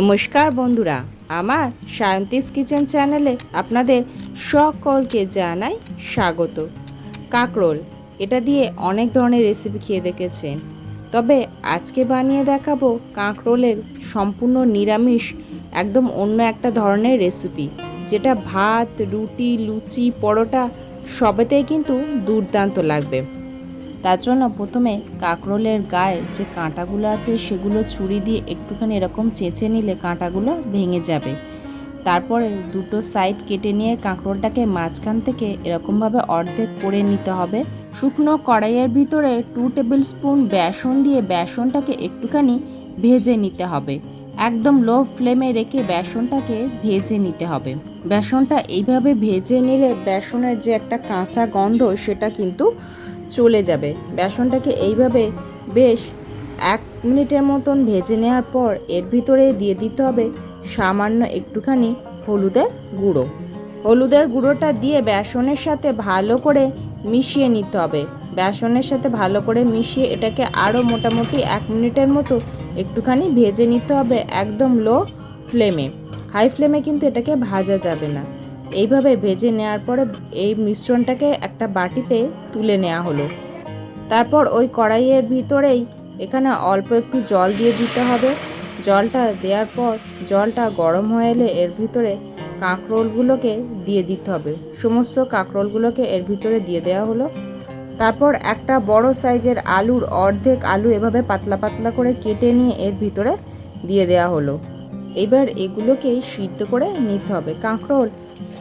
নমস্কার বন্ধুরা, আমার সায়ন্তিস কিচেন চ্যানেলে আপনাদের সকলকে জানাই স্বাগত। কাকরোল, এটা দিয়ে অনেক ধরনের রেসিপি খেয়ে দেখেছেন। তবে আজকে বানিয়ে দেখাবো কাঁকরোলের সম্পূর্ণ নিরামিষ, একদম অন্য একটা ধরনের রেসিপি যেটা ভাত, রুটি, লুচি, পরোটা সবেতেই কিন্তু দুর্দান্ত লাগবে। তার জন্য প্রথমে কাঁকরোলের গায়ে যে কাঁটাগুলো আছে সেগুলো ছুরি দিয়ে একটুখানি এরকম চেঁচে নিলে কাঁটাগুলো ভেঙে যাবে। তারপরে দুটো সাইড কেটে নিয়ে কাঁকরোলটাকে মাঝখান থেকে এরকমভাবে অর্ধেক করে নিতে হবে। শুকনো কড়াইয়ের ভিতরে টু টেবিল স্পুন বেসন দিয়ে বেসনটাকে একটুখানি ভেজে নিতে হবে। একদম লো ফ্লেমে রেখে বেসনটাকে ভেজে নিতে হবে। বেসনটা এইভাবে ভেজে নিলে বেসনের যে একটা কাঁচা গন্ধ সেটা কিন্তু চলে যাবে। বেসনটাকে এইভাবে বেশ এক মিনিটের মতন ভেজে নেওয়ার পর এর ভিতরে দিয়ে দিতে হবে সামান্য একটুখানি হলুদের গুঁড়ো। হলুদের গুঁড়োটা দিয়ে বেসনের সাথে ভালো করে মিশিয়ে নিতে হবে। বেসনের সাথে ভালো করে মিশিয়ে এটাকে আরও মোটামুটি এক মিনিটের মতো একটুখানি ভেজে নিতে হবে একদম লো ফ্লেমে হাই ফ্লেমে কিন্তু এটাকে ভাজা যাবে না। এইভাবে ভেজে নেওয়ার পরে এই মিশ্রণটাকে একটা বাটিতে তুলে নেওয়া হলো। তারপর ওই কড়াইয়ের ভিতরেই এখানে অল্প একটু জল দিয়ে দিতে হবে। জলটা দেওয়ার পর জলটা গরম হয়ে এলে এর ভিতরে কাঁকরোলগুলোকে দিয়ে দিতে হবে। সমস্ত কাঁকরোলগুলোকে এর ভিতরে দিয়ে দেওয়া হলো। তারপর একটা বড় সাইজের আলুর অর্ধেক আলু এভাবে পাতলা পাতলা করে কেটে নিয়ে এর ভিতরে দিয়ে দেওয়া হলো। এবার এগুলোকে সিদ্ধ করে নিতে হবে। কাঁকরোল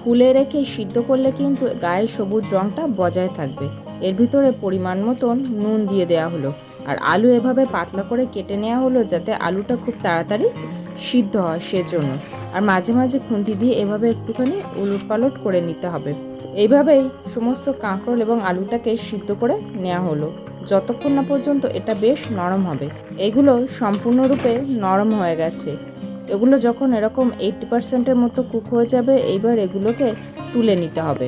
খুলে রেখে সিদ্ধ করলে কিন্তু গায়ের সবুজ রঙটা বজায় থাকবে। এর ভিতরে পরিমাণ মতন নুন দিয়ে দেওয়া হলো। আর আলু এভাবে পাতলা করে কেটে নেওয়া হলো যাতে আলুটা খুব তাড়াতাড়ি সিদ্ধ হয় সেজন্য। আর মাঝে মাঝে খুন্তি দিয়ে এভাবে একটুখানি উলট পালট করে নিতে হবে। এইভাবেই সমস্ত কাঁকরোল এবং আলুটাকে সিদ্ধ করে নেওয়া হলো। যতক্ষণ না পর্যন্ত এটা বেশ নরম হবে। এগুলো সম্পূর্ণরূপে নরম হয়ে গেছে। এগুলো যখন এরকম এইটটি পার্সেন্টের মতো কুক হয়ে যাবে, এইবার এগুলোকে তুলে নিতে হবে।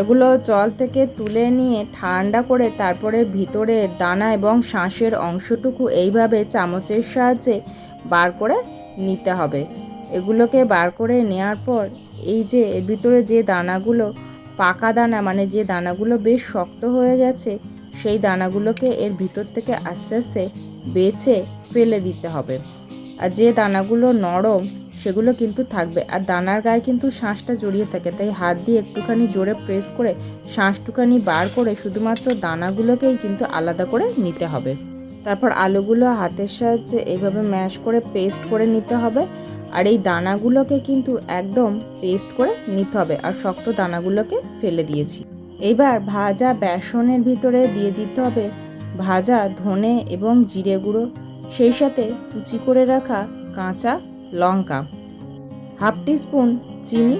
এগুলো জল থেকে তুলে নিয়ে ঠান্ডা করে তারপরে ভিতরে দানা এবং শাঁসের অংশটুকু এইভাবে চামচের সাহায্যে বার করে নিতে হবে। এগুলোকে বার করে নেওয়ার পর এই যে এর ভিতরে যে দানাগুলো, পাকা দানা মানে যে দানাগুলো বেশ শক্ত হয়ে গেছে, সেই দানাগুলোকে এর ভিতর থেকে আস্তে আস্তে বেছে ফেলে দিতে হবে। আর যে দানাগুলো নরম, সেগুলো কিন্তু থাকবে। আর দানার গায়ে কিন্তু শাঁসটা জড়িয়ে থাকে, তাই হাত দিয়ে একটুখানি জোরে প্রেস করে শাঁসটুখানি বার করে শুধুমাত্র দানাগুলোকেই কিন্তু আলাদা করে নিতে হবে। তারপর আলুগুলো হাতের সাহায্যে এইভাবে ম্যাশ করে পেস্ট করে নিতে হবে। আর এই দানাগুলোকে কিন্তু একদম পেস্ট করে নিতে হবে। আর শক্ত দানাগুলোকে ফেলে দিয়েছি। এইবার ভাজা বেসনের ভিতরে দিয়ে দিতে হবে ভাজা, ধনে এবং জিরে গুঁড়ো। সেই সাথে কুচি করে রাখা কাঁচা লঙ্কা, হাফ স্পুন চিনি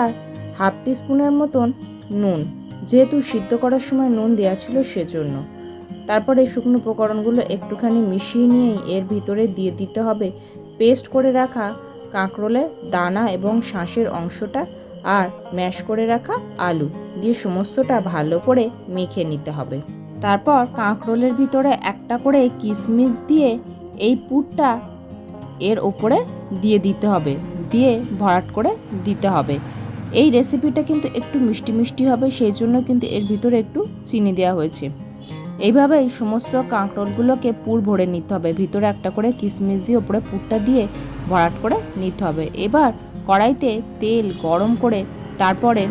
আর হাফ স্পুনের মতন নুন। যেহেতু সিদ্ধ করার সময় নুন দেওয়া ছিল সেজন্য। তারপরে শুকনো উপকরণগুলো একটুখানি মিশিয়ে নিয়েই এর ভিতরে দিয়ে দিতে হবে পেস্ট করে রাখা কাঁকরোলের দানা এবং শাঁসের অংশটা আর ম্যাশ করে রাখা আলু দিয়ে সমস্তটা ভালো করে মেখে নিতে হবে। তারপর কাঁকরোলের ভিতরে একটা করে কিশমিশ দিয়ে এই পুরটা এর ওপরে দিয়ে দিতে হবে, দিয়ে ভরাট করে দিতে হবে। এই রেসিপিটা কিন্তু একটু মিষ্টি মিষ্টি হবে, সেই জন্য কিন্তু এর ভিতরে একটু চিনি দেওয়া হয়েছে। এইভাবেই সমস্ত কাঁকরোলগুলোকে পুর ভরে নিতে হবে, ভিতরে একটা করে কিশমিশ দিয়ে ওপরে পুরটা দিয়ে ভরাট করে নিতে হবে। এবার কড়াইতে তেল গরম করে তারপরে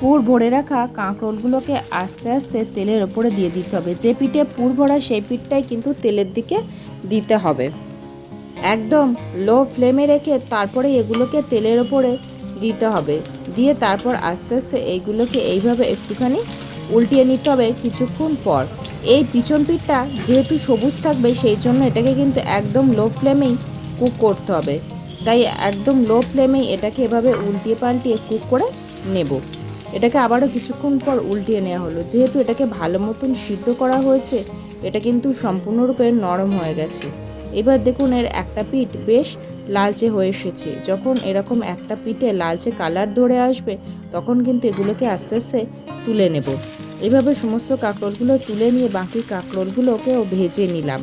পুর ভরে রাখা কাঁকরোলগুলোকে আস্তে আস্তে তেলের ওপরে দিয়ে দিতে হবে। যে পিঠে পুর ভরা সেই পিঠটাই কিন্তু তেলের দিকে দিতে হবে। একদম লো ফ্লেমে রেখে তারপরে এগুলোকে তেলের ওপরে দিতে হবে। দিয়ে তারপর আস্তে আস্তে এইগুলোকে এইভাবে একটুখানি উল্টিয়ে নিতে হবে কিছুক্ষণ পর। এই পিছন পিঠটা যেহেতু সবুজ থাকবে সেই জন্য এটাকে কিন্তু একদম লো ফ্লেমেই কুক করতে হবে। তাই একদম লো ফ্লেমেই এটাকে এভাবে উল্টিয়ে পাল্টিয়ে কুক করে নেব। এটাকে আবারও কিছুক্ষণ পর উল্টিয়ে নেওয়া হলো। যেহেতু এটাকে ভালো মতন সিদ্ধ করা হয়েছে, এটা কিন্তু সম্পূর্ণরূপে নরম হয়ে গেছে। এবার দেখুন এর একটা পিঠ বেশ লালচে হয়ে এসেছে। যখন এরকম একটা পিঠে লালচে কালার ধরে আসবে, তখন কিন্তু এগুলোকে আস্তে আস্তে তুলে নেব। এভাবে সমস্ত কাঁকরোলগুলো তুলে নিয়ে বাকি কাঁকরোলগুলোকেও ভেজে নিলাম।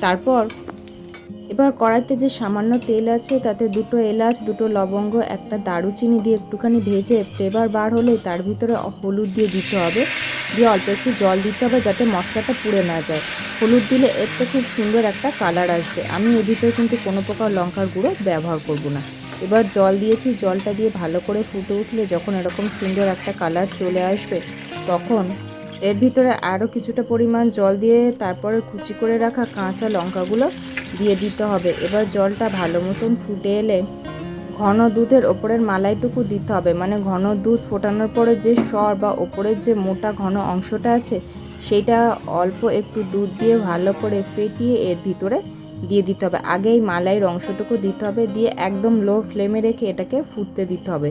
তারপর এবার কড়াইতে যে সামান্য তেল আছে, তাতে দুটো এলাচ, দুটো লবঙ্গ, একটা দারুচিনি দিয়ে একটুখানি ভেজে ফ্লেভার বার হলেই তার ভিতরে হলুদ দিয়ে দিতে হবে। দিয়ে অল্প একটু জল দিতে হবে যাতে মশলাটা পুড়ে না যায়। হলুদ দিলে এর তো খুব সুন্দর একটা কালার আসবে। আমি এর ভিতরে কিন্তু কোনো প্রকার লঙ্কার গুঁড়ো ব্যবহার করব না। এবার জল দিয়েছি, জলটা দিয়ে ভালো করে ফুটে উঠলে যখন এরকম সুন্দর একটা কালার চলে আসবে, তখন এর ভিতরে আরও কিছুটা পরিমাণ জল দিয়ে তারপরে কুচি করে রাখা কাঁচা লঙ্কাগুলো দিয়ে দিতে হবে। এবার জলটা ভালো মতন ফুটে এলে ঘন দুধের ওপরের মালাইটুকু দিতে হবে। মানে ঘন দুধ ফোটানোর পরে যে সর বা ওপরের যে মোটা ঘন অংশটা আছে, সেইটা অল্প একটু দুধ দিয়ে ভালো করে ফেটিয়ে এর ভিতরে দিয়ে দিতে হবে। আগে এই মালাইয়ের অংশটুকু দিতে হবে। দিয়ে একদম লো ফ্লেমে রেখে এটাকে ফুটতে দিতে হবে।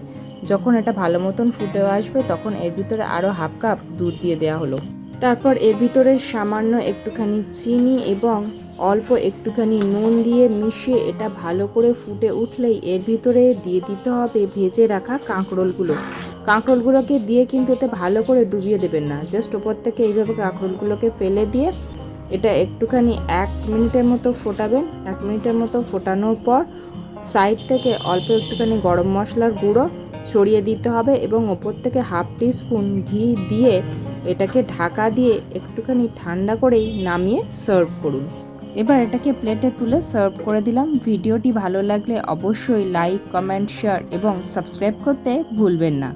যখন এটা ভালো মতন ফুটে আসবে, তখন এর ভিতরে আরও হাফ কাপ দুধ দিয়ে দেওয়া হলো। তারপর এর ভিতরে সামান্য একটুখানি চিনি এবং অল্প একটুখানি নুন দিয়ে মিশিয়ে এটা ভালো করে ফুটে উঠলেই এর ভিতরে দিয়ে দিতে হবে ভেজে রাখা কাঁকরোলগুলো। কাঁকরোলগুলোকে দিয়ে কিন্তু এতে ভালো করে ডুবিয়ে দেবেন না। জাস্ট ওপর থেকে এইভাবে কাঁকরোলগুলোকে ফেলে দিয়ে এটা একটুখানি এক মিনিটের মতো ফোটাবেন। এক মিনিটের মতো ফোটানোর পর সাইড থেকে অল্প একটুখানি গরম মশলার গুঁড়ো ছড়িয়ে দিতে হবে এবং ওপর থেকে হাফ স্পুন ঘি দিয়ে এটাকে ঢাকা দিয়ে একটুখানি ঠান্ডা করেই নামিয়ে সার্ভ করুন। এবার এটাকে প্লেটে তুলে সার্ভ করে দিলাম। ভিডিওটি ভালো লাগলে অবশ্যই লাইক কমেন্ট শেয়ার এবং সাবস্ক্রাইব করতে ভুলবেন না।